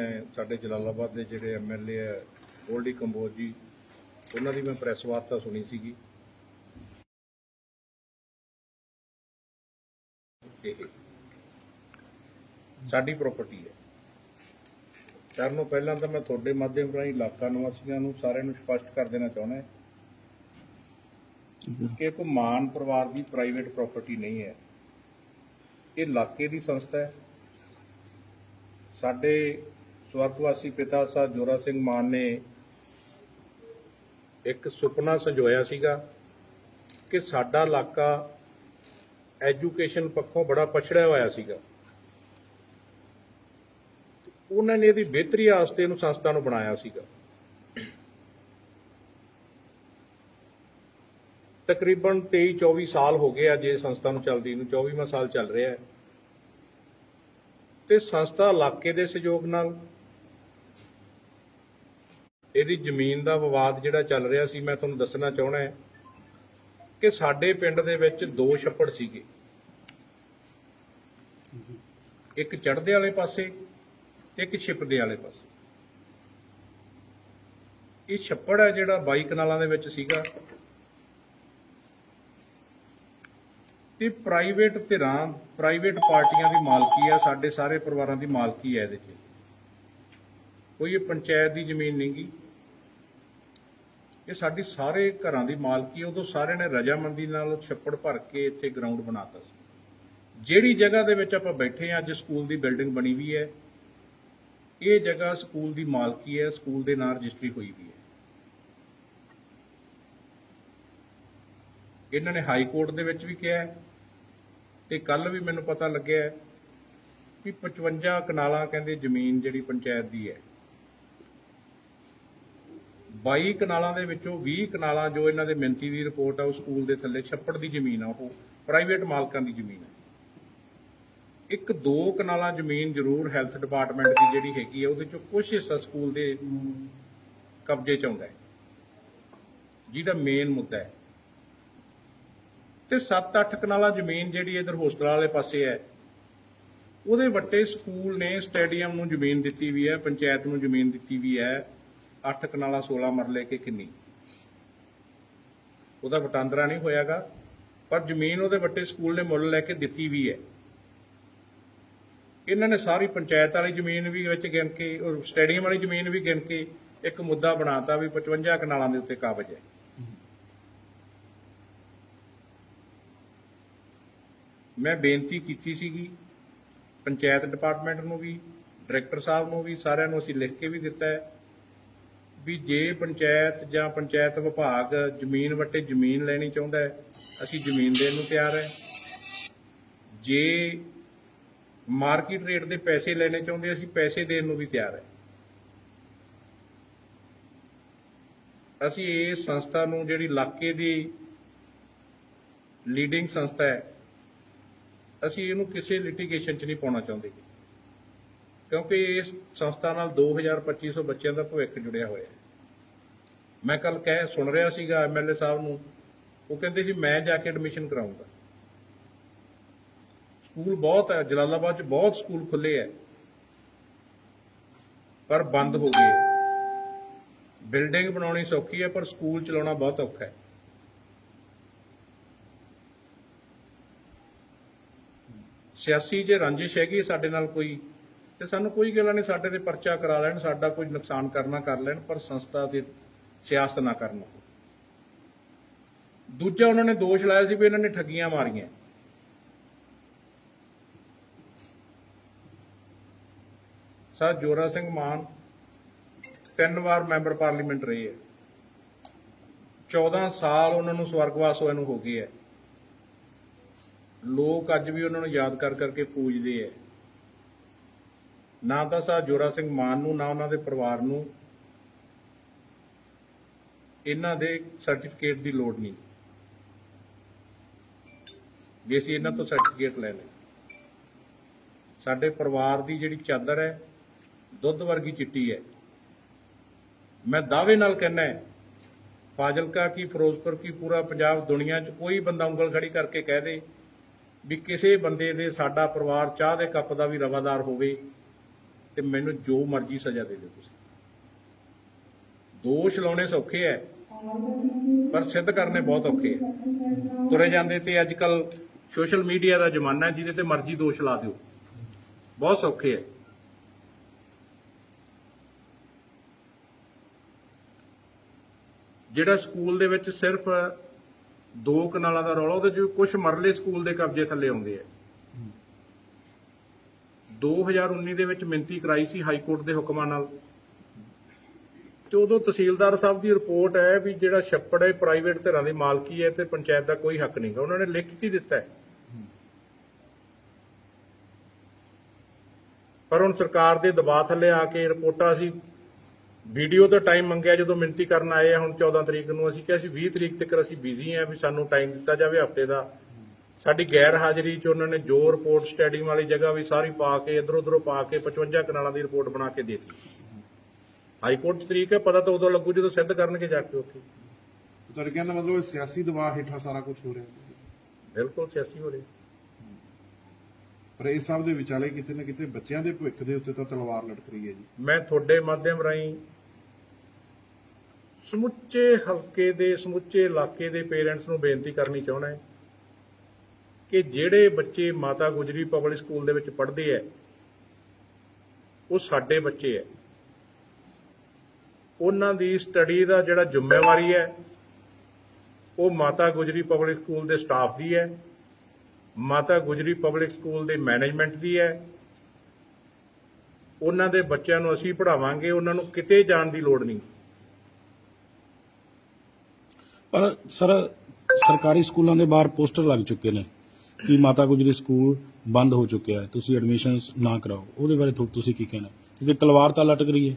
ਮੈਂ ਸਾਡੇ ਜਲਾਲਾਬਾਦ ਦੇ ਜਿਹੜੇ ਐਮਐਲਏ ਹੈ ਗੋਲਡੀ ਕੰਬੋਜ ਜੀ ਉਹਨਾਂ ਦੀ ਮੈਂ ਪ੍ਰੈਸ ਵਾਰਤਾ ਸੁਣੀ ਸੀਗੀ। ਸਾਡੀ ਪ੍ਰਾਪਰਟੀ ਹੈ। ਸਾਰਿਆਂ ਨੂੰ ਪਹਿਲਾਂ ਤਾਂ ਮੈਂ ਤੁਹਾਡੇ ਮਾਧਿਅਮ ਰਾਹੀਂ ਇਲਾਕਾ ਨਿਵਾਸੀਆਂ ਨੂੰ ਸਾਰਿਆਂ ਨੂੰ ਸਪਸ਼ਟ ਕਰ ਦੇਣਾ ਚਾਹੁੰਦਾ ਕਿ ਇਹ ਕੋਈ ਮਾਨ ਪਰਿਵਾਰ ਦੀ ਪ੍ਰਾਈਵੇਟ ਪ੍ਰਾਪਰਟੀ ਨਹੀਂ ਹੈ। ਇਹ ਇਲਾਕੇ ਦੀ ਸੰਸਥਾ ਹੈ। ਸਾਡੇ ਸਵਰਗਵਾਸੀ ਪਿਤਾ ਸਾਹਿਬ ਜੋਰਾ ਸਿੰਘ ਮਾਨ ਨੇ ਇੱਕ ਸੁਪਨਾ ਸੰਜੋਇਆ ਸੀਗਾ ਕਿ ਸਾਡਾ ਇਲਾਕਾ ਐਜੂਕੇਸ਼ਨ ਪੱਖੋਂ ਬੜਾ ਪਛੜਿਆ ਹੋਇਆ ਸੀਗਾ। ਉਹਨਾਂ ਨੇ ਇਹਦੀ ਬਿਹਤਰੀ ਵਾਸਤੇ ਇਹਨੂੰ ਸੰਸਥਾ ਨੂੰ ਬਣਾਇਆ ਸੀਗਾ। ਤਕਰੀਬਨ 23 24 ਸਾਲ ਹੋ ਗਏ ਆ ਜੇ ਸੰਸਥਾ ਨੂੰ ਚੱਲਦੀ ਨੂੰ 24ਵਾਂ ਸਾਲ ਚੱਲ ਰਿਹਾ ਹੈ। ਤੇ ਸੰਸਥਾ ਇਲਾਕੇ ਦੇ ਸਹਿਯੋਗ ਨਾਲ ਇਹਦੀ ਜ਼ਮੀਨ ਦਾ ਵਿਵਾਦ ਜਿਹੜਾ ਚੱਲ ਰਿਹਾ ਸੀ, ਮੈਂ ਤੁਹਾਨੂੰ ਦੱਸਣਾ ਚਾਹਣਾ ਹੈ ਕਿ ਸਾਡੇ ਪਿੰਡ ਦੇ ਵਿੱਚ ਦੋ ਛੱਪੜ ਸੀਗੇ। ਇੱਕ ਚੜ੍ਹਦੇ ਵਾਲੇ ਪਾਸੇ, ਇੱਕ ਛਿਪਦੇ ਵਾਲੇ ਪਾਸੇ। ਇਹ ਛੱਪੜ ਹੈ ਜਿਹੜਾ ਬਾਈ ਕਨਾਲਾਂ ਦੇ ਵਿੱਚ ਸੀਗਾ। ਤੇ ਪ੍ਰਾਈਵੇਟ ਧਿਰਾਂ, ਪ੍ਰਾਈਵੇਟ ਪਾਰਟੀਆਂ ਦੀ ਮਾਲਕੀ ਹੈ, ਸਾਡੇ ਸਾਰੇ ਪਰਿਵਾਰਾਂ ਦੀ ਮਾਲਕੀ ਹੈ ਇਹਦੇ 'ਚ। ਕੋਈ ਇਹ ਪੰਚਾਇਤ ਦੀ ਜ਼ਮੀਨ ਨਹੀਂਗੀ। ਇਹ ਸਾਡੀ ਸਾਰੇ ਘਰਾਂ ਦੀ ਮਾਲਕੀ ਹੈ। ਉਦੋਂ ਸਾਰਿਆਂ ਨੇ ਰਜਾਮੰਦੀ ਨਾਲ ਛੱਪੜ ਭਰ ਕੇ ਇੱਥੇ ਗਰਾਊਂਡ ਬਣਾਤਾ ਸੀ। ਜਿਹੜੀ ਜਗ੍ਹਾ ਦੇ ਵਿੱਚ ਆਪਾਂ ਬੈਠੇ ਆ ਅੱਜ ਸਕੂਲ ਦੀ ਬਿਲਡਿੰਗ ਬਣੀ ਵੀ ਹੈ। ਇਹ ਜਗ੍ਹਾ ਸਕੂਲ ਦੀ ਮਾਲਕੀ ਹੈ, ਸਕੂਲ ਦੇ ਨਾਂ ਰਜਿਸਟਰੀ ਹੋਈ ਵੀ ਹੈ। ਇਹਨਾਂ ਨੇ ਹਾਈ ਕੋਰਟ ਦੇ ਵਿੱਚ ਵੀ ਕਿਹਾ ਹੈ ਤੇ ਕੱਲ ਵੀ ਮੈਨੂੰ ਪਤਾ ਲੱਗਿਆ ਕਿ 55 ਕਨਾਲਾਂ ਕਹਿੰਦੇ ਜ਼ਮੀਨ ਜਿਹੜੀ ਪੰਚਾਇਤ ਦੀ ਹੈ। 22 ਕਨਾਲਾਂ ਦੇ ਵਿੱਚੋਂ 20 ਕਨਾਲਾਂ ਜੋ ਇਹਨਾਂ ਦੇ ਮਿੰਤੀ ਦੀ ਰਿਪੋਰਟ ਆ, ਉਹ ਸਕੂਲ ਦੇ ਥੱਲੇ ਛੱਪੜ ਦੀ ਜ਼ਮੀਨ ਆ, ਉਹ ਪ੍ਰਾਈਵੇਟ ਮਾਲਕਾਂ ਦੀ ਜ਼ਮੀਨ ਹੈ ਇੱਕ ਦੋ ਕਨਾਲਾਂ ਜ਼ਮੀਨ ਜ਼ਰੂਰ ਹੈਲਥ ਡਿਪਾਰਟਮੈਂਟ ਦੀ ਜਿਹੜੀ ਹੈਗੀ ਹੈ ਉਹਦੇ ਚੋਂ ਕੁਝ ਹਿੱਸਾ ਸਕੂਲ ਦੇ ਕਬਜ਼ੇ ਚ ਆਉਂਦਾ ਹੈ। ਜਿਹਦਾ ਮੇਨ ਮੁੱਦਾ ਹੈ। ਤੇ 7-8 ਕਨਾਲਾਂ ਜ਼ਮੀਨ ਜਿਹੜੀ ਇਧਰ ਹੋਸਟਲ ਵਾਲੇ ਪਾਸੇ ਹੈ, ਉਹਦੇ ਵੱਟੇ ਸਕੂਲ ਨੇ ਸਟੇਡੀਅਮ ਨੂੰ ਜ਼ਮੀਨ ਦਿੱਤੀ ਵੀ ਹੈ, ਪੰਚਾਇਤ ਨੂੰ ਜ਼ਮੀਨ ਦਿੱਤੀ ਵੀ ਹੈ 8 ਕਨਾਲਾਂ 16 ਮਰਲੇ ਕੇ ਕਿੰਨੀ? ਉਹਦਾ ਵਟਾਂਦਰਾ ਨਹੀਂ ਹੋਇਆਗਾ, ਪਰ ਜ਼ਮੀਨ ਉਹਦੇ ਵੱਟੇ ਸਕੂਲ ਨੇ ਮੁੱਲ ਲੈ ਕੇ ਦਿੱਤੀ ਵੀ ਹੈ। ਇਹਨਾਂ ਨੇ ਸਾਰੀ ਪੰਚਾਇਤ ਵਾਲੀ ਜ਼ਮੀਨ ਵੀ ਵਿੱਚ ਗਿਣ ਕੇ, ਔਰ ਸਟੇਡੀਅਮ ਵਾਲੀ ਜ਼ਮੀਨ ਵੀ ਗਿਣ ਕੇ ਇੱਕ ਮੁੱਦਾ ਬਣਾਤਾ ਵੀ 55 ਕਨਾਲਾਂ ਦੇ ਉੱਤੇ ਕਾਬਜ ਹੈ। ਮੈਂ ਬੇਨਤੀ ਕੀਤੀ ਸੀਗੀ, ਪੰਚਾਇਤ ਡਿਪਾਰਟਮੈਂਟ ਨੂੰ ਵੀ, ਡਾਇਰੈਕਟਰ ਸਾਹਿਬ ਨੂੰ ਵੀ, ਸਾਰਿਆਂ ਨੂੰ ਅਸੀਂ ਲਿਖ ਕੇ ਵੀ ਦਿੱਤਾ ਹੈ। ਵੀ ਜੇ ਪੰਚਾਇਤ ਜਾਂ ਪੰਚਾਇਤ ਵਿਭਾਗ ਜ਼ਮੀਨ ਵੱਟੇ ਜ਼ਮੀਨ ਲੈਣੀ ਚਾਹੁੰਦਾ ਹੈ, ਅਸੀਂ ਜ਼ਮੀਨ ਦੇਣ ਨੂੰ ਤਿਆਰ ਹੈ। ਜੇ ਮਾਰਕੀਟ ਰੇਟ ਦੇ ਪੈਸੇ ਲੈਣੇ ਚਾਹੁੰਦੇ, ਅਸੀਂ ਪੈਸੇ ਦੇਣ ਨੂੰ ਵੀ ਤਿਆਰ ਹੈ। ਅਸੀਂ ਇਸ ਸੰਸਥਾ ਨੂੰ, ਜਿਹੜੀ ਇਲਾਕੇ ਦੀ ਲੀਡਿੰਗ ਸੰਸਥਾ ਹੈ, ਅਸੀਂ ਇਹਨੂੰ ਕਿਸੇ ਲਿਟੀਗੇਸ਼ਨ 'ਚ ਨਹੀਂ ਪਾਉਣਾ ਚਾਹੁੰਦੇ। ਕਿਉਂਕਿ ਇਸ ਸੰਸਥਾ ਨਾਲ 2250 ਬੱਚਿਆਂ ਦਾ ਭਵਿੱਖ ਜੁੜਿਆ ਹੋਇਆ ਹੈ। ਮੈਂ ਕੱਲ ਕਹਿ ਸੁਣ ਰਿਹਾ ਸੀਗਾ ਐਮਐਲਏ ਸਾਹਿਬ ਨੂੰ, ਉਹ ਕਹਿੰਦੇ ਜੀ ਮੈਂ ਜਾ ਕੇ ਐਡਮਿਸ਼ਨ ਕਰਾਉਂਗਾ ਸਕੂਲ ਬਹੁਤ ਹੈ, ਜਲਾਲਾਬਾਦ 'ਚ ਬਹੁਤ ਸਕੂਲ ਖੁੱਲੇ ਹੈ, ਪਰ ਬੰਦ ਹੋ ਗਏ ਬਿਲਡਿੰਗ ਬਣਾਉਣੀ ਸੌਖੀ ਹੈ, ਪਰ ਸਕੂਲ ਚਲਾਉਣਾ ਬਹੁਤ ਔਖਾ ਹੈ। ਸਿਆਸੀ ਜੇ ਰੰਜਿਸ਼ ਹੈਗੀ, ਸਾਡੇ ਨਾਲ ਕੋਈ ਤੇ ਸਾਨੂੰ ਕੋਈ ਗੱਲ ਨਹੀਂ, ਸਾਡੇ ਤੇ ਪਰਚਾ ਕਰਾ ਲੈਣ, ਸਾਡਾ ਕੋਈ ਨੁਕਸਾਨ ਕਰਨਾ ਕਰ ਲੈਣ, ਪਰ ਸੰਸਥਾ ਤੇ ਸਿਆਸਤ ਨਾ ਕਰਨ। ਦੂਜਾ ਉਹਨਾਂ ਨੇ ਦੋਸ਼ ਲਾਇਆ ਸੀ ਵੀ ਇਹਨਾਂ ਨੇ ਠੱਗੀਆਂ ਮਾਰੀਆਂ। ਸਰ, ਜੋਰਾ ਸਿੰਘ ਮਾਨ ਤਿੰਨ ਵਾਰ ਮੈਂਬਰ ਪਾਰਲੀਮੈਂਟ ਰਹੇ ਹੈ। 14 ਸਾਲ ਉਹਨਾਂ ਨੂੰ ਸਵਰਗਵਾਸ ਹੋਏ ਨੂੰ ਹੋ ਗਏ ਹੈ। ਲੋਕ ਅੱਜ ਵੀ ਉਹਨਾਂ ਨੂੰ ਯਾਦ ਕਰ ਕਰਕੇ ਪੂਜਦੇ ਹੈ। ਨਾ ਤਾਂ ਸਾ ਜੋਰਾ ਸਿੰਘ ਮਾਨ ਨੂੰ, ਨਾ ਉਹਨਾਂ ਦੇ ਪਰਿਵਾਰ ਨੂੰ। ਇਹਨਾਂ ਦੇ ਸਰਟੀਫਿਕੇਟ ਦੀ ਲੋੜ ਨਹੀਂ। ਵੀ ਅਸੀਂ ਇਹਨਾਂ ਤੋਂ ਸਰਟੀਫਿਕੇਟ ਲੈ ਲੈ ਸਾਡੇ ਪਰਿਵਾਰ ਦੀ ਜਿਹੜੀ ਚਾਦਰ ਹੈ, ਦੁੱਧ ਵਰਗੀ ਚਿੱਟੀ ਹੈ। ਮੈਂ ਦਾਅਵੇ ਨਾਲ ਕਹਿੰਦਾ ਹੈ, ਫਾਜ਼ਿਲਕਾ ਕੀ, ਫਿਰੋਜ਼ਪੁਰ ਕੀ, ਪੂਰਾ ਪੰਜਾਬ ਦੁਨੀਆ 'ਚ ਕੋਈ ਬੰਦਾ ਉਂਗਲ ਖੜੀ ਕਰਕੇ ਕਹਿ ਦੇ ਵੀ ਕਿਸੇ ਬੰਦੇ ਦੇ ਸਾਡਾ ਪਰਿਵਾਰ ਚਾਹ ਦੇ ਕੱਪ ਦਾ ਵੀ ਰਵਾਦਾਰ ਹੋਵੇ। ਤੇ ਮੈਨੂੰ ਜੋ ਮਰਜ਼ੀ ਸਜ਼ਾ ਦੇ ਦਿਓ ਤੁਸੀਂ। ਦੋਸ਼ ਲਾਉਣੇ ਸੌਖੇ ਐ, ਪਰ ਸਿੱਧ ਕਰਨੇ ਬਹੁਤ ਔਖੇ ਐ। ਤੁਰੇ ਜਾਂਦੇ ਤੇ ਅੱਜ ਕੱਲ ਸੋਸ਼ਲ ਮੀਡੀਆ ਦਾ ਜ਼ਮਾਨਾ ਜਿਹਦੇ ਤੇ ਮਰਜ਼ੀ ਦੋਸ਼ ਲਾ ਦਿਓ। ਬਹੁਤ ਸੌਖੇ ਐ। ਜਿਹੜਾ ਸਕੂਲ ਦੇ ਵਿੱਚ ਸਿਰਫ ਦੋ ਕਨਾਲਾਂ ਦਾ ਰੌਲਾ, ਉਹਦੇ ਚ ਕੁਝ ਮਰਲੇ ਸਕੂਲ ਦੇ ਕਬਜ਼ੇ ਥੱਲੇ ਆਉਂਦੇ ਆ 2019 ਦੇ ਵਿੱਚ ਮਿੰਤੀ ਕਰਾਈ ਸੀ ਹਾਈ ਕੋਰਟ ਦੇ ਹੁਕਮਾਂ ਨਾਲ। ਤੇ ਉਦੋਂ ਤਹਿਸੀਲਦਾਰ ਸਾਹਿਬ ਦੀ ਰਿਪੋਰਟ ਹੈ ਵੀ ਜਿਹੜਾ ਛੱਪੜ ਹੈ ਪ੍ਰਾਈਵੇਟ ਧਿਰਾਂ ਦੀ ਮਾਲਕੀ ਹੈ ਤੇ ਪੰਚਾਇਤ ਦਾ ਕੋਈ ਹੱਕ ਨਹੀਂਗਾ। ਉਹਨਾਂ ਨੇ ਲਿਖ ਦਿੱਤਾ ਹੈ। ਪਰ ਹੁਣ ਸਰਕਾਰ ਦੇ ਦਬਾਅ ਥੱਲੇ ਆ ਕੇ ਰਿਪੋਰਟਾਂ ਅਸੀਂ ਵੀਡੀਓ ਦਾ ਟਾਈਮ ਮੰਗਿਆ ਜਦੋਂ ਮਿੰਤੀ ਕਰਨ ਆਏ ਆ, ਹੁਣ 14 ਤਰੀਕ ਨੂੰ ਅਸੀਂ ਕਿਹਾ ਸੀ 20 ਤਰੀਕ ਤੱਕ ਅਸੀਂ ਬਿਜ਼ੀ ਆ ਵੀ ਸਾਨੂੰ ਟਾਈਮ ਦਿੱਤਾ ਜਾਵੇ ਹਫ਼ਤੇ ਦਾ। ਸਾਡੀ ਗੈਰ ਹਾਜ਼ਰੀ 'ਚ ਉਹਨਾਂ ਨੇ ਜੋ ਰਿਪੋਰਟ ਸਟੇਡੀਅਮ ਵਾਲੀ ਜਗ੍ਹਾ ਵੀ ਸਾਰੀ ਪਾ ਕੇ ਇਧਰ ਉਧਰੋਂ ਪਾ ਕੇ 55 ਕਨਾਲਾਂ ਦੀ ਰਿਪੋਰਟ ਬਣਾ ਕੇ ਦੇਤੀ। ਹਾਈ ਕੋਰਟ 'ਚ ਤਰੀਕ ਹੈ ਪਤਾ ਤਾਂ ਉਦੋਂ ਲੱਗੂ ਜਦੋਂ ਸਿੱਧ ਕਰਨਗੇ ਜਾ ਕੇ ਉੱਥੇ। ਤੁਹਾਡੇ ਕਹਿਣ ਦਾ ਮਤਲਬ ਇਹ ਸਿਆਸੀ ਦਬਾਅ ਹੇਠਾਂ ਸਾਰਾ ਕੁਝ ਹੋ ਰਿਹਾ ਬਿਲਕੁਲ ਸਿਆਸੀ ਹੋ ਰਹੀ। ਪਰ ਇਸ ਸਭ ਦੇ ਵਿਚਾਲੇ ਕਿਤੇ ਨਾ ਕਿਤੇ ਬੱਚਿਆਂ ਦੇ ਭਵਿੱਖ ਦੇ ਉੱਤੇ ਤਾਂ ਤਲਵਾਰ ਲਟਕ ਰਹੀ ਹੈ ਜੀ। ਮੈਂ ਤੁਹਾਡੇ ਮਾਧਿਅਮ ਰਾਹੀਂ ਸਮੁੱਚੇ ਹਲਕੇ ਦੇ ਸਮੁੱਚੇ ਇਲਾਕੇ ਦੇ ਪੇਰੈਂਟਸ ਨੂੰ ਬੇਨਤੀ ਕਰਨੀ ਚਾਹੁੰਦਾ ਹਾਂ ਕਿ ਜਿਹੜੇ ਬੱਚੇ ਮਾਤਾ ਗੁਜਰੀ ਪਬਲਿਕ ਸਕੂਲ ਦੇ ਵਿੱਚ ਪੜ੍ਹਦੇ ਐ, ਉਹ ਸਾਡੇ ਬੱਚੇ ਐ। ਉਹਨਾਂ ਦੀ ਸਟੱਡੀ ਦਾ ਜਿਹੜਾ ਜ਼ਿੰਮੇਵਾਰੀ ਹੈ ਉਹ ਮਾਤਾ ਗੁਜਰੀ ਪਬਲਿਕ ਸਕੂਲ ਦੇ ਸਟਾਫ ਦੀ ਹੈ ਮਾਤਾ ਗੁਜਰੀ ਪਬਲਿਕ ਸਕੂਲ ਦੇ ਮੈਨੇਜਮੈਂਟ ਦੀ ਹੈ ਉਹਨਾਂ ਦੇ ਬੱਚਿਆਂ ਨੂੰ ਅਸੀਂ ਪੜ੍ਹਾਵਾਂਗੇ, ਉਹਨਾਂ ਨੂੰ ਕਿਤੇ ਜਾਣ ਦੀ ਲੋੜ ਨਹੀਂ। ਪਰ ਸਰ, ਸਰਕਾਰੀ ਸਕੂਲਾਂ ਦੇ ਬਾਹਰ ਪੋਸਟਰ ਲੱਗ ਚੁੱਕੇ ਨੇ। ਕਿ ਮਾਤਾ ਗੁਜਰੀ ਸਕੂਲ ਬੰਦ ਹੋ ਚੁੱਕਿਆ ਹੈ। ਤੁਸੀਂ ਐਡਮਿਸ਼ਨਸ ਨਾ ਕਰਾਓ। ਉਹਦੇ ਬਾਰੇ ਥੋ- ਤੁਸੀਂ ਕੀ ਕਹਿਣਾ? ਕਿਉਂਕਿ ਤਲਵਾਰ ਤਾਂ ਲਟਕ ਰਹੀ ਹੈ।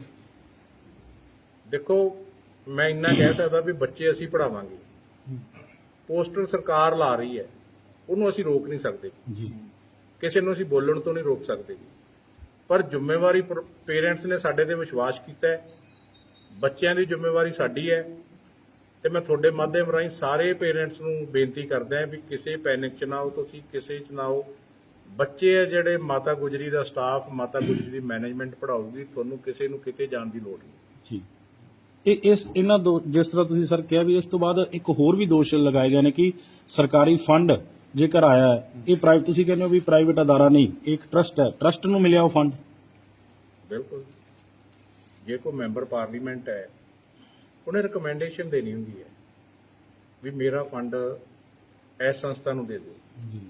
ਦੇਖੋ ਮੈਂ ਇੰਨਾ ਕਹਿ ਸਕਦਾ ਵੀ ਬੱਚੇ ਅਸੀਂ ਪੜ੍ਹਾਵਾਂਗੇ। ਪੋਸਟਰ ਸਰਕਾਰ ਲਾ ਰਹੀ ਹੈ। ਉਹਨੂੰ ਅਸੀਂ ਰੋਕ ਨਹੀਂ ਸਕਦੇ। ਜੀ। ਕਿਸੇ ਨੂੰ ਅਸੀਂ ਬੋਲਣ ਤੋਂ ਨਹੀਂ ਰੋਕ ਸਕਦੇ। ਪਰ ਜ਼ਿੰਮੇਵਾਰੀ ਪੇਰੈਂਟਸ ਨੇ ਸਾਡੇ ਤੇ ਵਿਸ਼ਵਾਸ ਕੀਤਾ ਹੈ। ਬੱਚਿਆਂ ਦੀ ਜ਼ਿੰਮੇਵਾਰੀ ਸਾਡੀ ਹੈ। ਤੇ ਮੈਂ ਤੁਹਾਡੇ ਮਾਧਿਅਮ ਰਾਹੀਂ ਸਾਰੇ ਪੇਰੈਂਟਸ ਨੂੰ ਬੇਨਤੀ ਕਰਦਾ ਹਾਂ ਵੀ ਕਿਸੇ ਪੈਨਿਕ ਚ ਨਾ ਆਓ ਤੁਸੀਂ ਕਿਸੇ ਚ ਨਾ ਆਓ। ਬੱਚੇ ਆ ਜਿਹੜੇ ਮਾਤਾ ਗੁਜਰੀ ਦਾ ਸਟਾਫ ਮਾਤਾ ਗੁਜਰੀ ਦੀ ਮੈਨੇਜਮੈਂਟ ਪੜਾਊਗੀ ਤੁਹਾਨੂੰ ਕਿਸੇ ਨੂੰ ਕਿਤੇ ਜਾਣ ਦੀ ਲੋੜ ਨਹੀਂ। ਜੀ। ਇਹ ਇਸ ਇਹਨਾਂ ਦੋ ਜਿਸ ਤਰ੍ਹਾਂ ਤੁਸੀਂ ਸਰ ਕਿਹਾ ਵੀ ਇਸ ਤੋਂ ਬਾਅਦ ਇੱਕ ਹੋਰ ਵੀ ਦੋਸ਼ ਲਗਾਏ ਗਏ ਨੇ ਕਿ ਸਰਕਾਰੀ ਫੰਡ ਜੇਕਰ ਆਇਆ ਹੈ ਇਹ ਪ੍ਰਾਈਵੇਟ ਤੁਸੀਂ ਕਹਿੰਦੇ ਹੋ ਵੀ ਪ੍ਰਾਈਵੇਟ ਅਦਾਰਾ ਨਹੀਂ ਇਹ ਇੱਕ ਟਰਸਟ ਹੈ। ਟਰਸਟ ਨੂੰ ਮਿਲਿਆ ਉਹ ਫੰਡ? ਬਿਲਕੁਲ। ਜੇ ਕੋਈ ਮੈਂਬਰ ਪਾਰਲੀਮੈਂਟ ਹੈ ਉਹਨੇ ਰეკਮੈਂਡੇਸ਼ਨ ਦੇਣੀ ਹੁੰਦੀ ਹੈ ਵੀ ਮੇਰਾ ਫੰਡ ਇਸ ਸੰਸਥਾ ਨੂੰ ਦੇ ਦਿਓ। ਜੀ।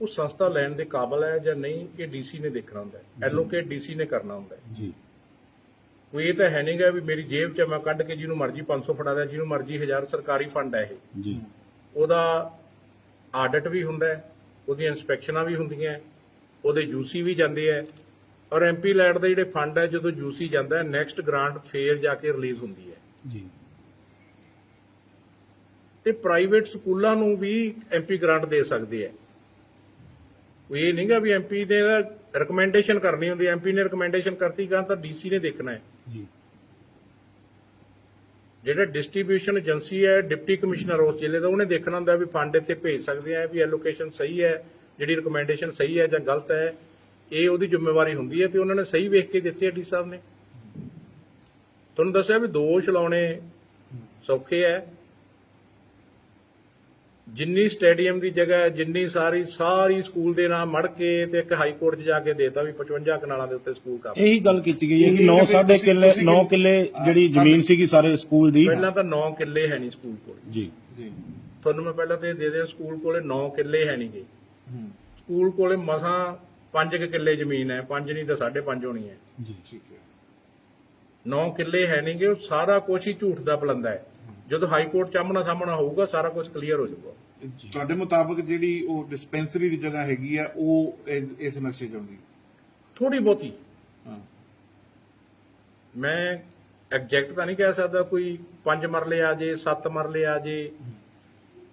ਉਹ ਸੰਸਥਾ ਲੈਣ ਦੇ ਕਾਬਲ ਹੈ ਜਾਂ ਨਹੀਂ ਇਹ ਡੀਸੀ ਨੇ ਦੇਖਣਾ ਹੁੰਦਾ ਹੈ। ਐਲੋਕੇਟ ਡੀਸੀ ਨੇ ਕਰਨਾ ਹੁੰਦਾ ਹੈ। ਜੀ। ਕੋਈ ਇਹ ਤਾਂ ਹੈ ਨਹੀਂਗਾ ਵੀ ਮੇਰੀ ਜੇਬ 'ਚ ਮੈਂ ਕੱਢ ਕੇ ਜਿਹਨੂੰ ਮਰਜ਼ੀ 500 ਫੜਾ ਦਿਆਂ ਜਿਹਨੂੰ ਮਰਜ਼ੀ 1000 ਸਰਕਾਰੀ ਫੰਡ ਹੈ ਇਹ। ਜੀ। ਉਹਦਾ ਆਡਿਟ ਵੀ ਹੁੰਦਾ ਹੈ ਉਹਦੀਆਂ ਇਨਸਪੈਕਸ਼ਨਾਂ ਵੀ ਹੁੰਦੀਆਂ ਉਹਦੇ ਯੂਸੀ ਵੀ ਜਾਂਦੇ ਹੈ। ਔਰ ਐਮਪੀ ਲੈਟ ਦੇ ਜਿਹੜੇ ਫੰਡ ਹੈ ਜਦੋਂ ਯੂਸੀ ਜਾਂਦਾ ਨੈਕਸਟ ਗ੍ਰਾਂਟ ਫੇਰ ਜਾ ਕੇ ਰਿਲੀਜ਼ ਹੁੰਦੀ ਹੈ। ਜੀ। ਤੇ ਪ੍ਰਾਈਵੇਟ ਸਕੂਲਾਂ ਨੂੰ ਵੀ ਐਮਪੀ ਗ੍ਰਾਂਟ ਦੇ ਸਕਦੇ ਆ। ਕੋਈ ਇਹ ਨਹੀਂਗਾ ਵੀ ਐਮਪੀ ਨੇ ਰეკਮੈਂਡੇਸ਼ਨ ਕਰਨੀ ਹੁੰਦੀ ਐਮਪੀ ਨੇ ਰეკਮੈਂਡੇਸ਼ਨ ਕਰਤੀ ਗਾਂ ਤਾਂ ਡੀਸੀ ਨੇ ਦੇਖਣਾ ਹੈ। ਜੀ। ਜਿਹੜਾ ਡਿਸਟ੍ਰੀਬਿਊਸ਼ਨ ਏਜੰਸੀ ਹੈ ਡਿਪਟੀ ਕਮਿਸ਼ਨਰ ਉਸ ਜ਼ਿਲ੍ਹੇ ਦਾ ਉਹਨੇ ਦੇਖਣਾ ਹੁੰਦਾ ਵੀ ਫੰਡ ਇੱਥੇ ਭੇਜ ਸਕਦੇ ਆ ਵੀ ਐਲੋਕੇਸ਼ਨ ਸਹੀ ਹੈ ਜਿਹੜੀ ਰეკਮੈਂਡੇਸ਼ਨ ਸਹੀ ਹੈ ਜਾਂ ਗਲਤ ਹੈ ਇਹ ਉਹਦੀ ਜ਼ਿੰਮੇਵਾਰੀ ਹੁੰਦੀ ਹੈ ਤੇ ਉਹਨਾਂ ਨੇ ਸਹੀ ਵੇਖ ਕੇ ਦਿੱਤੀ ਹੈ ਡੀ ਸਾਹਿਬ ਨੇ। ਤੁਹਾਨੂੰ ਦੱਸਿਆ ਵੀ ਦੋਸ਼ ਲਾਉਣੇ ਸੌਖੇ ਹੈ ਜਿੰਨੀ ਸਟੇਡੀਅਮ ਦੀ ਜਗ੍ਹਾ ਜਿੰਨੀ ਸਾਰੀ ਸਾਰੀ ਸਕੂਲ ਦੇ ਨਾਮ ਮੜ ਕੇ ਤੇ ਇੱਕ ਹਾਈ ਕੋਰਟ 'ਚ ਜਾ ਕੇ ਦੇਤਾ ਵੀ 55 ਕਨਾਲਾਂ ਦੇ ਉੱਤੇ ਸਕੂਲ ਕਰ ਇਹੀ ਗੱਲ ਕੀਤੀ ਗਈ ਹੈ ਕਿ ਇਹ 9 ਤੁਸੀਂ- ਸਾਢੇ ਕਿੱਲੇ ਤੁਸੀਂ 9 ਕਿ- ਕਿੱਲੇ ਜਿਹੜੀ ਜ਼ਮੀਨ ਸੀਗੀ ਸਾਰੇ ਸਕੂਲ ਦੀ। ਪਹਿਲਾਂ ਤਾਂ 9 ਕਿੱਲੇ ਹੈ ਨਹੀਂ ਸਕੂਲ ਕੋਲ। ਜੀ। ਜੀ। ਤੁਹਾਨੂੰ ਮੈਂ ਪਹਿਲਾਂ ਤੇ ਦੇ ਦਿਆਂ ਸਕੂਲ ਕੋਲੇ 9 ਕਿੱਲੇ ਹੈ ਨਹੀਂਗੇ। ਹੂੰ। ਸਕੂਲ ਕੋਲੇ ਮਸਾਂ 5 ਕਿੱਲੇ ਜ਼ਮੀਨ ਹੈ 5 ਨਹੀਂ ਤਾਂ 5.5 ਹੋਣੀ ਹੈ। ਜੀ। ਠੀਕ ਹੈ। 9 ਕਿੱਲੇ ਹੈ ਨਹੀਂਗੇ ਉਹ ਸਾਰਾ ਕੁਝ ਹੀ ਝੂਠ ਦਾ ਬਲੰਦਾ ਹੈ। ਜਦੋਂ ਹਾਈ ਕੋਰਟ ਚਾਹਮਣਾ ਸਾਹਮਣਾ ਹੋਊਗਾ ਸਾਰਾ ਕੁਝ ਕਲੀਅਰ ਹੋ ਜਾਊਗਾ। ਤੁਹਾਡੇ ਮੁਤਾਬਕ ਜਿਹੜੀ ਉਹ ਡਿਸਪੈਂਸਰੀ ਦੀ ਜਗ੍ਹਾ ਹੈਗੀ ਆ ਉਹ ਇਹ- ਇਸ ਨਕਸ਼ੇ 'ਚ ਆਉਂਦੀ? ਥੋੜੀ ਬਹੁਤੀ। ਹਾਂ। ਮੈਂ ਐਗਜ਼ੈਕਟ ਤਾਂ ਨਹੀਂ ਕਹਿ ਸਕਦਾ ਕੋਈ 5 ਮਰਲੇ ਆ ਜੇ 7 ਮਰਲੇ ਆ ਜੇ।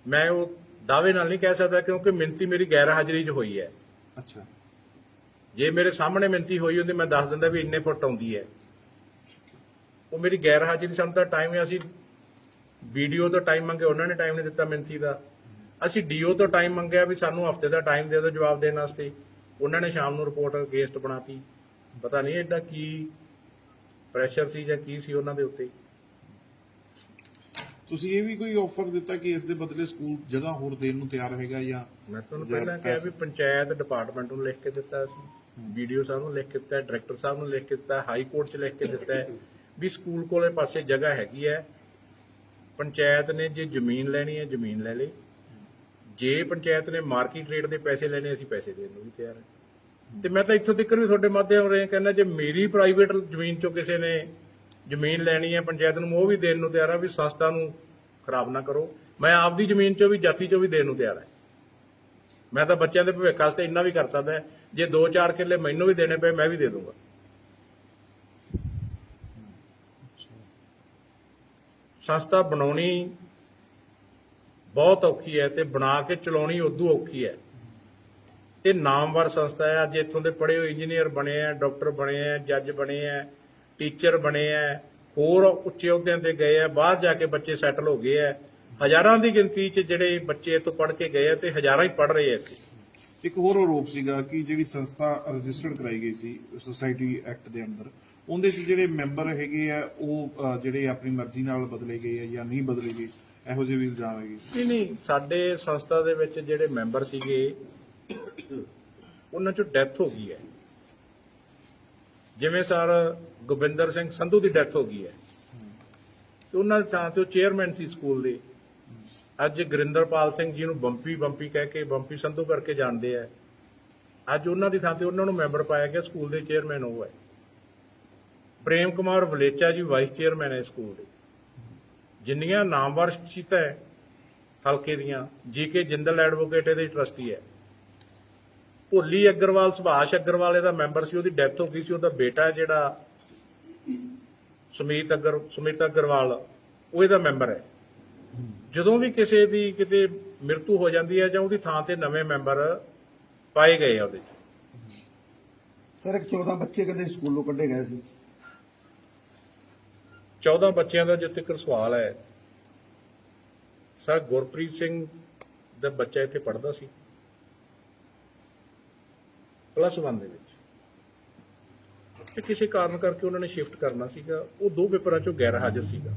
ਮੈਂ ਉਹ ਦਾਅਵੇ ਨਾਲ ਨਹੀਂ ਕਹਿ ਸਕਦਾ ਕਿਉਂਕਿ ਮਿੰਤੀ ਮੇਰੀ ਗੈਰ ਹਾਜ਼ਰੀ 'ਚ ਹੋਈ ਹੈ। ਅੱਛਾ। ਜੇ ਮੇਰੇ ਸਾਹਮਣੇ ਮਿੰਤੀ ਹੋਈ ਹੁੰਦੀ ਮੈਂ ਦੱਸ ਦਿੰਦਾ ਵੀ ਇੰਨੇ ਫੁੱਟ ਆਉਂਦੀ ਹੈ। ਉਹ ਮੇਰੀ ਗੈਰ ਹਾਜ਼ਰੀ ਸਾਨੂੰ ਤਾਂ ਟਾਈਮ ਅਸੀਂ ਵੀਡੀਓ ਤੋਂ ਟਾਈਮ ਮੰਗੇ ਉਹਨਾਂ ਨੇ ਟਾਈਮ ਨਹੀਂ ਦਿੱਤਾ ਮਿੰਤੀ ਦਾ। ਅਸੀਂ ਡੀਓ ਤੋਂ ਟਾਈਮ ਮੰਗਿਆ ਵੀ ਸਾਨੂੰ ਹਫ਼ਤੇ ਦਾ ਟਾਈਮ ਦੇ ਦਿਓ ਜਵਾਬ ਦੇਣ ਵਾਸਤੇ। ਉਹਨਾਂ ਨੇ ਸ਼ਾਮ ਨੂੰ ਰਿਪੋਰਟ ਅਗੇਂਸਟ ਬਣਾਤੀ। ਪਤਾ ਨਹੀਂ ਐਡਾ ਕੀ ਪ੍ਰੈਸ਼ਰ ਸੀ ਜਾਂ ਕੀ ਸੀ ਉਹਨਾਂ ਦੇ ਉੱਤੇ। ਤੁਸੀਂ ਇਹ ਵੀ ਕੋਈ ਆਫਰ ਦਿੱਤਾ ਕਿ ਇਸ ਦੇ ਬਦਲੇ ਸਕੂਲ ਜਗ੍ਹਾ ਹੋਰ ਦੇਣ ਨੂੰ ਤਿਆਰ ਹੈਗਾ ਜਾਂ ਮੈਂ ਤੁਹਾਨੂੰ ਪਹਿਲਾਂ ਕਿਹਾ ਵੀ ਪੰਚਾਇਤ ਡਿਪਾਰਟਮੈਂਟ ਨੂੰ ਲਿਖ ਕੇ ਦਿੱਤਾ ਸੀ। ਵੀਡੀਓ ਸਾਹਿਬ ਨੂੰ ਲਿਖ ਕੇ ਦਿੱਤਾ ਡਾਇਰੈਕਟਰ ਸਾਹਿਬ ਨੂੰ ਲਿਖ ਕੇ ਦਿੱਤਾ ਹਾਈ ਕੋਰਟ 'ਚ ਲਿਖ ਕੇ ਦਿੱਤਾ। ਹੈ ਵੀ ਸਕੂਲ ਕੋਲੇ ਪਾਸੇ ਜਗ੍ਹਾ ਹੈਗੀ ਹੈ। ਪੰਚਾਇਤ ਨੇ ਜੇ ਜ਼ਮੀਨ ਲੈਣੀ ਹੈ, ਜ਼ਮੀਨ ਲੈ ਲਈ। ਜੇ ਪੰਚਾਇਤ ਨੇ ਮਾਰਕੀਟ ਰੇਟ ਦੇ ਪੈਸੇ ਲੈਣੇ, ਅਸੀਂ ਪੈਸੇ ਦੇਣ ਨੂੰ ਵੀ ਤਿਆਰ ਹਾਂ। ਤੇ ਮੈਂ ਤਾਂ ਇੱਥੋਂ ਤੱਕ ਵੀ ਤੁਹਾਡੇ ਮਾਧਿਅਮ ਰਹੇ ਕਹਿੰਦਾ, ਜੇ ਮੇਰੀ ਪ੍ਰਾਈਵੇਟ ਜ਼ਮੀਨ ਚੋਂ ਕਿਸੇ ਨੇ ਜ਼ਮੀਨ ਲੈਣੀ ਹੈ, ਪੰਚਾਇਤ ਨੂੰ ਉਹ ਵੀ ਦੇਣ ਨੂੰ ਤਿਆਰ ਆ ਵੀ ਸੰਸਥਾ ਨੂੰ ਖਰਾਬ ਨਾ ਕਰੋ। ਮੈਂ ਆਪਦੀ ਜ਼ਮੀਨ ਚੋਂ ਵੀ, ਜਾਤੀ ਚੋਂ ਵੀ ਦੇਣ ਨੂੰ ਤਿਆਰ ਹਾਂ। ਮੈਂ ਤਾਂ ਬੱਚਿਆਂ ਦੇ ਭਵਿੱਖ ਵਾਸਤੇ ਇੰਨਾ ਵੀ ਕਰ ਸਕਦਾ, ਜੇ 2-4 ਕਿੱਲੇ ਮੈਨੂੰ ਵੀ ਦੇਣੇ ਪਏ, ਮੈਂ ਵੀ ਦੇ ਦੂੰਗਾ। ਸੰਸਥਾ ਬਣਾਉਣੀ ਬਹੁਤ ਔਖੀ ਹੈ ਤੇ ਬਣਾ ਕੇ ਚਲਾਉਣੀ ਉਦੋਂ ਔਖੀ ਹੈ। ਇਹ ਨਾਮਵਰ ਸੰਸਥਾ ਹੈ। ਅੱਜ ਇੱਥੋਂ ਦੇ ਪੜ੍ਹੇ ਹੋਏ ਇੰਜੀਨੀਅਰ ਬਣੇ ਆ ਡਾਕਟਰ ਬਣੇ ਆ ਜੱਜ ਬਣੇ ਆ ਟੀਚਰ ਬਣੇ ਆ ਹੋਰ ਉੱਚੇ ਅਹੁਦਿਆਂ ਤੇ ਗਏ ਆ ਬਾਹਰ ਜਾ ਕੇ ਬੱਚੇ ਸੈਟਲ ਹੋ ਗਏ ਆ ਹਜ਼ਾਰਾਂ ਦੀ ਗਿਣਤੀ 'ਚ ਜਿਹੜੇ ਬੱਚੇ ਇੱਥੋਂ ਪੜ੍ਹ ਕੇ ਗਏ ਆ ਤੇ ਹਜ਼ਾਰਾਂ ਹੀ ਪੜ੍ਹ ਰਹੇ ਆ ਇੱਥੇ। ਇੱਕ ਹੋਰ ਆਰੋਪ ਸੀਗਾ ਕਿ ਜਿਹੜੀ ਸੰਸਥਾ ਰਜਿਸਟਰਡ ਕਰਾਈ ਗਈ ਸੀ ਸੋਸਾਇਟੀ ਐਕਟ ਦੇ ਅੰਦਰ ਉਹਦੇ 'ਚ ਜਿਹੜੇ ਮੈਂਬਰ ਹੈਗੇ ਆ, ਉਹ ਜਿਹੜੇ ਆਪਣੀ ਮਰਜ਼ੀ ਨਾਲ ਬਦਲੇ ਗਏ ਆ ਜਾਂ ਨਹੀਂ ਬਦਲੇ ਗਏ, ਇਹੋ ਜਿਹੇ ਵੀ ਇਲਜ਼ਾਮ ਹੈਗੇ। ਨਹੀਂ ਨਹੀਂ, ਸਾਡੇ ਸੰਸਥਾ ਦੇ ਵਿੱਚ ਜਿਹੜੇ ਮੈਂਬਰ ਸੀਗੇ, ਉਹਨਾਂ ਚੋਂ ਡੈਥ ਹੋ ਗਈ ਹੈ। ਜਿਵੇਂ ਸਰ ਗੋਬਿੰਦਰ ਸਿੰਘ ਸੰਧੂ ਦੀ ਡੈਥ ਹੋ ਗਈ ਹੈ। ਤੇ ਉਹਨਾਂ ਦੇ ਥਾਂ ਤੇ ਉਹ ਚੇਅਰਮੈਨ ਸੀ ਸਕੂਲ ਦੇ। ਅੱਜ ਗੁਰਿੰਦਰਪਾਲ ਸਿੰਘ ਜੀ ਨੂੰ ਬੰਪੀ ਬੰਪੀ ਕਹਿ ਕੇ, ਬੰਪੀ ਸੰਧੂ ਕਰਕੇ ਜਾਣਦੇ ਆ। ਅੱਜ ਉਹਨਾਂ ਦੀ ਥਾਂ ਤੇ ਉਹਨਾਂ ਨੂੰ ਮੈਂਬਰ ਪਾਇਆ ਗਿਆ, ਸਕੂਲ ਦੇ ਚੇਅਰਮੈਨ ਉਹ ਹੈ। ਪ੍ਰੇਮ ਕੁਮਾਰ ਵਲੇਚਾ ਜੀ ਵਾਈਸ ਚੇਅਰਮੈਨ ਹੈ ਸਕੂਲ ਦੇ। ਜਿੰਨੀਆਂ ਨਾਮਵਰ ਸ਼ਖਸੀਅਤਾਂ ਹੈ, ਹਲਕੇ ਦੀਆਂ, ਜੀਕੇ ਜਿੰਦਲ ਐਡਵੋਕੇਟ ਇਹਦੇ ਟਰਸਟੀ ਹੈ। ਭੋਲੀ ਅਗਰਵਾਲ, ਸੁਭਾਸ਼ ਅਗਰਵਾਲ ਇਹਦਾ ਮੈਂਬਰ ਸੀ, ਉਹਦੀ ਡੈਥ ਹੋ ਗਈ ਸੀ, ਉਹਦਾ ਬੇਟਾ ਜਿਹੜਾ ਸੁਮੀਤ ਅਗਰ, ਸੁਮੀਤ ਅਗਰਵਾਲ, ਉਹ ਇਹਦਾ ਮੈਂਬਰ ਹੈ। ਜਦੋਂ ਵੀ ਕਿਸੇ ਦੀ ਕਿਤੇ ਮ੍ਰਿਤੂ ਹੋ ਜਾਂਦੀ ਹੈ ਜਾਂ ਉਹਦੀ ਥਾਂ ਤੇ ਨਵੇਂ ਮੈਂਬਰ ਪਾਏ ਗਏ ਆ ਉਹਦੇ 'ਚ। ਸਰ 14 ਬੱਚੇ ਕਦੇ ਸਕੂਲੋਂ ਕੱਢੇ ਗਏ ਸੀ? 14 ਬੱਚਿਆਂ ਦਾ ਜਿੱਥੇ ਤੱਕ ਸਵਾਲ ਹੈ। ਸਰ ਗੁਰਪ੍ਰੀਤ ਸਿੰਘ ਦਾ ਬੱਚਾ ਇੱਥੇ ਪੜਦਾ ਸੀ। ਪਲੱਸ 1 ਦੇ ਵਿੱਚ। ਤੇ ਕਿਸੇ ਕਾਰਨ ਕਰਕੇ ਉਹਨਾਂ ਨੇ ਸ਼ਿਫਟ ਕਰਨਾ ਸੀਗਾ। ਉਹ ਦੋ ਪੇਪਰਾਂ ਚੋਂ ਗੈਰ ਹਾਜ਼ਰ ਸੀਗਾ।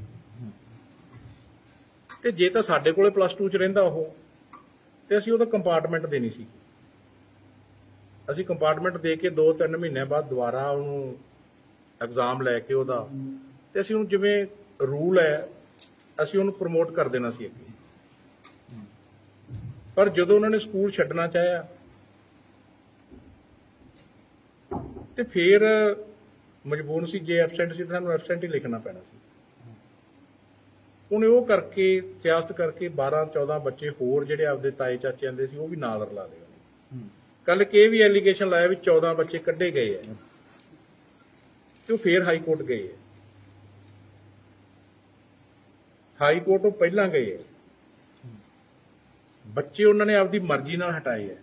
ਤੇ ਜੇ ਤਾਂ ਸਾਡੇ ਕੋਲੇ ਪਲੱਸ 2 ਚ ਰਹਿੰਦਾ ਉਹ, ਤੇ ਅਸੀਂ ਉਹਦਾ ਕੰਪਾਰਟਮੈਂਟ ਦੇਣੀ ਸੀ। ਅਸੀਂ ਕੰਪਾਰਟਮੈਂਟ ਦੇ ਕੇ 2-3 ਮਹੀਨਿਆਂ ਬਾਅਦ ਦੁਬਾਰਾ ਉਹਨੂੰ ਐਗਜ਼ਾਮ ਲੈ ਕੇ ਉਹਦਾ ਤੇ ਅਸੀਂ ਉਹਨੂੰ ਜਿਵੇਂ ਰੂਲ ਹੈ ਅਸੀਂ ਉਹਨੂੰ ਪ੍ਰਮੋਟ ਕਰ ਦੇਣਾ ਸੀ ਅੱਗੇ। ਪਰ ਜਦੋਂ ਉਹਨਾਂ ਨੇ ਸਕੂਲ ਛੱਡਣਾ ਚਾਹਿਆ ਤੇ ਫਿਰ ਮਜਬੂਰ ਸੀ ਜੇ ਐਬਸੈਂਟ ਸੀ ਤਾਂ ਸਾਨੂੰ ਐਬਸੈਂਟ ਹੀ ਲਿਖਣਾ ਪੈਣਾ ਸੀ। ਉਹਨੇ ਉਹ ਕਰਕੇ ਸਿਆਸਤ ਕਰਕੇ 12 14 ਬੱਚੇ ਹੋਰ ਜਿਹੜੇ ਆਪਦੇ ਤਾਏ ਚਾਚਿਆਂ ਦੇ ਸੀ ਉਹ ਵੀ ਨਾਲ ਰਲਾ ਲਏ ਕੱਲ ਕਿ ਵੀ ਐਲੀਗੇਸ਼ਨ ਲਾਇਆ ਵੀ 14 ਬੱਚੇ ਕੱਢੇ ਗਏ ਆ ਤੇ ਉਹ ਫੇਰ ਹਾਈ ਕੋਰਟ ਗਏ ਆ ਹਾਈ ਕੋਰਟ ਤੋਂ ਪਹਿਲਾਂ ਗਏ ਹੈ। ਬੱਚੇ ਉਹਨਾਂ ਨੇ ਆਪਦੀ ਮਰਜ਼ੀ ਨਾਲ ਹਟਾਏ ਹੈ।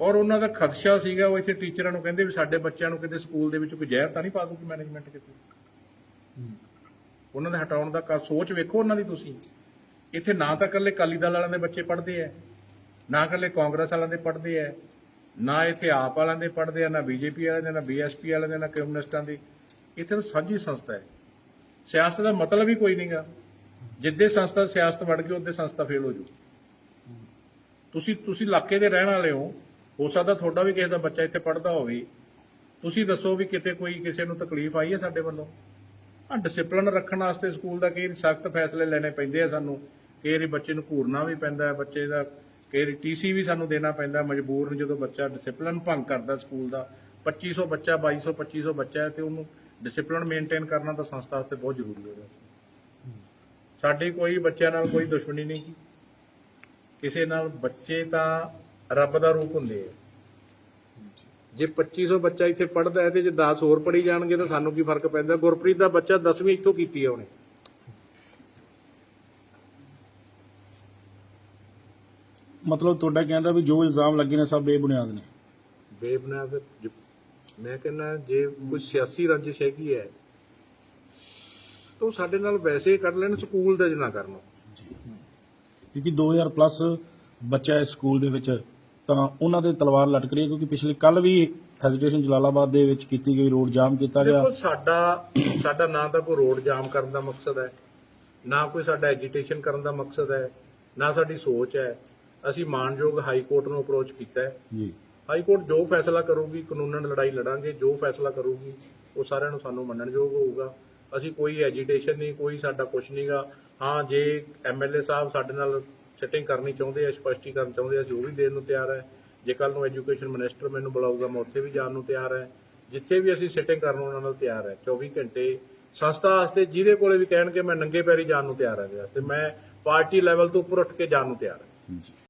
ਔਰ ਉਹਨਾਂ ਦਾ ਖਦਸ਼ਾ ਸੀਗਾ, ਉਹ ਇੱਥੇ ਟੀਚਰਾਂ ਨੂੰ ਕਹਿੰਦੇ ਵੀ ਸਾਡੇ ਬੱਚਿਆਂ ਨੂੰ ਕਿਤੇ ਸਕੂਲ ਦੇ ਵਿੱਚ ਕੋਈ ਜ਼ਹਿਰ ਤਾਂ ਨਹੀਂ ਪਾ ਦੂਗੀ ਮੈਨੇਜਮੈਂਟ ਕਿਤੇ? ਉਹਨਾਂ ਦੇ ਹਟਾਉਣ ਦਾ ਸੋਚ ਵੇਖੋ ਉਹਨਾਂ ਦੀ ਤੁਸੀਂ। ਇੱਥੇ ਨਾ ਤਾਂ ਇਕੱਲੇ ਕਾਲੀ ਦਲ ਵਾਲਿਆਂ ਦੇ ਬੱਚੇ ਪੜ੍ਹਦੇ ਆ ਨਾ ਇਕੱਲੇ ਕਾਂਗਰਸ ਵਾਲਿਆਂ ਦੇ ਪੜ੍ਹਦੇ ਆ ਨਾ ਇੱਥੇ ਆਪ ਵਾਲਿਆਂ ਦੇ ਪੜ੍ਹਦੇ ਆ ਨਾ ਬੀਜੇਪੀ ਵਾਲਿਆਂ ਦੇ, ਨਾ ਬੀਐਸਪੀ ਵਾਲਿਆਂ ਦੇ, ਨਾ ਕਮਿਊਨਿਸਟਾਂ ਦੇ। ਇੱਥੇ ਤਾਂ ਸਾਂਝੀ ਸੰਸਥਾ ਹੈ। ਸਿਆਸਤ ਦਾ ਮਤਲਬ ਹੀ ਕੋਈ ਨਹੀਂਗਾ ਜਿੱਦੇ ਸੰਸਥਾ ਸਿਆਸਤ ਵੜ ਗਈ, ਉਹਦੇ ਸੰਸਥਾ ਫੇਲ ਹੋ ਜੂ। ਤੁਸੀਂ ਤੁਸੀਂ ਇਲਾਕੇ ਦੇ ਰਹਿਣ ਵਾਲੇ ਹੋ ਹੋ ਸਕਦਾ ਤੁਹਾਡਾ ਵੀ ਕਿਸੇ ਦਾ ਬੱਚਾ ਇੱਥੇ ਪੜ੍ਹਦਾ ਹੋਵੇ। ਤੁਸੀਂ ਦੱਸੋ ਵੀ ਕਿਤੇ ਕੋਈ ਕਿਸੇ ਨੂੰ ਤਕਲੀਫ ਆਈ ਹੈ ਸਾਡੇ ਵੱਲੋਂ? ਆ ਡਿਸਪਲਿਨ ਰੱਖਣ ਵਾਸਤੇ ਸਕੂਲ ਦਾ ਕਈ ਸਖਤ ਫੈਸਲੇ ਲੈਣੇ ਪੈਂਦੇ ਆ ਸਾਨੂੰ। ਕਈ ਵਾਰੀ ਬੱਚੇ ਨੂੰ ਘੂਰਨਾ ਵੀ ਪੈਂਦਾ ਹੈ, ਬੱਚੇ ਦਾ ਕਈ ਵਾਰੀ ਟੀਸੀ ਵੀ ਸਾਨੂੰ ਦੇਣਾ ਪੈਂਦਾ ਮਜਬੂਰ ਨੂੰ ਜਦੋਂ ਬੱਚਾ ਡਿਸਪਲਿਨ ਭੰਗ ਕਰਦਾ ਸਕੂਲ ਦਾ। 2500 ਬੱਚਾ 2200 2500 ਬੱਚਾ ਹੈ ਤੇ ਉਹਨੂੰ ਡਿਸਪਲਿਨ ਮੇਨਟੇਨ ਕਰਨਾ ਤਾਂ ਸੰਸਥਾ ਵਾਸਤੇ ਬਹੁਤ ਜ਼ਰੂਰੀ ਹੋ। ਜਾਂਦਾ ਸਾਡੀ ਕੋਈ ਬੱਚਿਆਂ ਨਾਲ ਕੋਈ ਦੁਸ਼ਮਣੀ ਨਹੀਂ। ਕਿਸੇ ਨਾਲ ਬੱਚੇ ਤਾਂ ਰੱਬ ਦਾ ਰੂਪ ਹੁੰਦੇ ਆ। ਜੇ 2500 ਬੱਚਾ ਇੱਥੇ ਪੜਦਾ ਹੈ ਤੇ ਜੇ 10 ਹੋਰ ਪੜੀ ਜਾਣਗੇ ਤਾਂ ਸਾਨੂੰ ਕੀ ਫ਼ਰਕ ਪੈਂਦਾ? ਗੁਰਪ੍ਰੀਤ ਦਾ ਬੱਚਾ 10ਵੀਂ ਇੱਥੋਂ ਕੀਤੀ ਹੈ ਉਹਨੇ। ਮਤਲਬ ਤੁਹਾਡਾ ਕਹਿੰਦਾ ਵੀ ਜੋ ਇਲਜ਼ਾਮ ਲੱਗੇ ਨੇ ਸਭ ਬੇਬੁਨਿਆਦ ਨੇ। ਬੇਬੁਨਿਆਦ ਮੈਂ ਕਹਿੰਦਾ ਜੇ ਕੋਈ ਸਿਆਸੀ ਰੰਜਿਸ਼ ਹੈਗੀ ਹੈ ਤਾਂ ਉਹ ਸਾਡੇ ਨਾਲ ਵੈਸੇ ਹੀ ਕਰ ਲੈਣ ਸਕੂਲ ਦਾ ਜਨਾ ਕਰਨ ਕਿਉਂਕਿ 2000 ਪਲੱਸ ਬੱਚਾ ਇਸ ਸਕੂਲ ਦੇ ਵਿੱਚ ਤਾਂ ਉਹਨਾਂ ਦੇ ਤਲਵਾਰ ਲਟਕ ਰਹੀ ਹੈ ਕਿਉਂਕਿ ਪਿਛਲੇ ਕੱਲ ਵੀ ਹੈਜ਼ਿਟੇਸ਼ਨ ਜਲਾਲਾਬਾਦ ਦੇ ਵਿੱਚ ਕੀਤੀ ਗਈ ਰੋਡ ਜਾਮ ਕੀਤਾ ਗਿਆ। ਦੇਖੋ ਸਾਡਾ ਸਾਡਾ ਨਾ ਤਾਂ ਕੋਈ ਰੋਡ ਜਾਮ ਕਰਨ ਦਾ ਮਕਸਦ ਹੈ ਨਾ ਕੋਈ ਸਾਡਾ ਐਜੀਟੇਸ਼ਨ ਕਰਨ ਦਾ ਮਕਸਦ ਹੈ ਨਾ ਸਾਡੀ ਸੋਚ ਹੈ। ਅਸੀਂ ਮਾਨਯੋਗ ਹਾਈ ਕੋਰਟ ਨੂੰ ਅਪਰੋਚ ਕੀਤਾ ਹੈ। ਜੀ। ਹਾਈ ਕੋਰਟ ਜੋ ਫੈਸਲਾ ਕਰੂਗੀ ਕਾਨੂੰਨਨ ਲੜਾਈ ਲੜਾਂਗੇ, ਜੋ ਫੈਸਲਾ ਕਰੂਗੀ, ਉਹ ਸਾਰਿਆਂ ਨੂੰ ਸਾਨੂੰ ਮੰਨਣਯੋਗ ਹੋਊਗਾ। ਅਸੀਂ ਕੋਈ ਐਜੀਟੇਸ਼ਨ ਨਹੀਂ, ਕੋਈ ਸਾਡਾ ਕੁਝ ਨਹੀਂਗਾ। ਹਾਂ, ਜੇ ਐਮਐਲਏ ਸਾਹਿਬ ਸਾਡੇ ਨਾਲ ਸਿਟਿੰਗ ਕਰਨੀ ਚਾਹੁੰਦੇ ਆ, ਸਪਸ਼ਟੀਕਰਨ ਚਾਹੁੰਦੇ ਆ, ਅਸੀਂ ਉਹ ਵੀ ਦੇਣ ਨੂੰ ਤਿਆਰ ਹੈ ਜੇ ਕੱਲ ਨੂੰ ਐਜੂਕੇਸ਼ਨ ਮਿਨਿਸਟਰ ਮੈਨੂੰ ਬੁਲਾਊਗਾ, ਮੈਂ ਉੱਥੇ ਵੀ ਜਾਣ ਨੂੰ ਤਿਆਰ ਹੈ ਜਿੱਥੇ ਵੀ ਅਸੀਂ ਸਿਟਿੰਗ ਕਰਨ ਉਹਨਾਂ ਨਾਲ ਤਿਆਰ ਹੈ 24 ਘੰਟੇ ਸੰਸਥਾ ਵਾਸਤੇ, ਜਿਹਦੇ ਕੋਲੇ ਵੀ ਕਹਿਣਗੇ, ਮੈਂ ਨੰਗੇ ਪੈਰੀ ਜਾਣ ਨੂੰ ਤਿਆਰ ਹਾਂ ਇਹਦੇ ਵਾਸਤੇ ਮੈਂ ਪਾਰਟੀ ਲੈਵਲ ਤੋਂ ਉੱਪਰ ਉੱਠ ਕੇ ਜਾਣ ਨੂੰ ਤਿਆਰ ਹਾਂ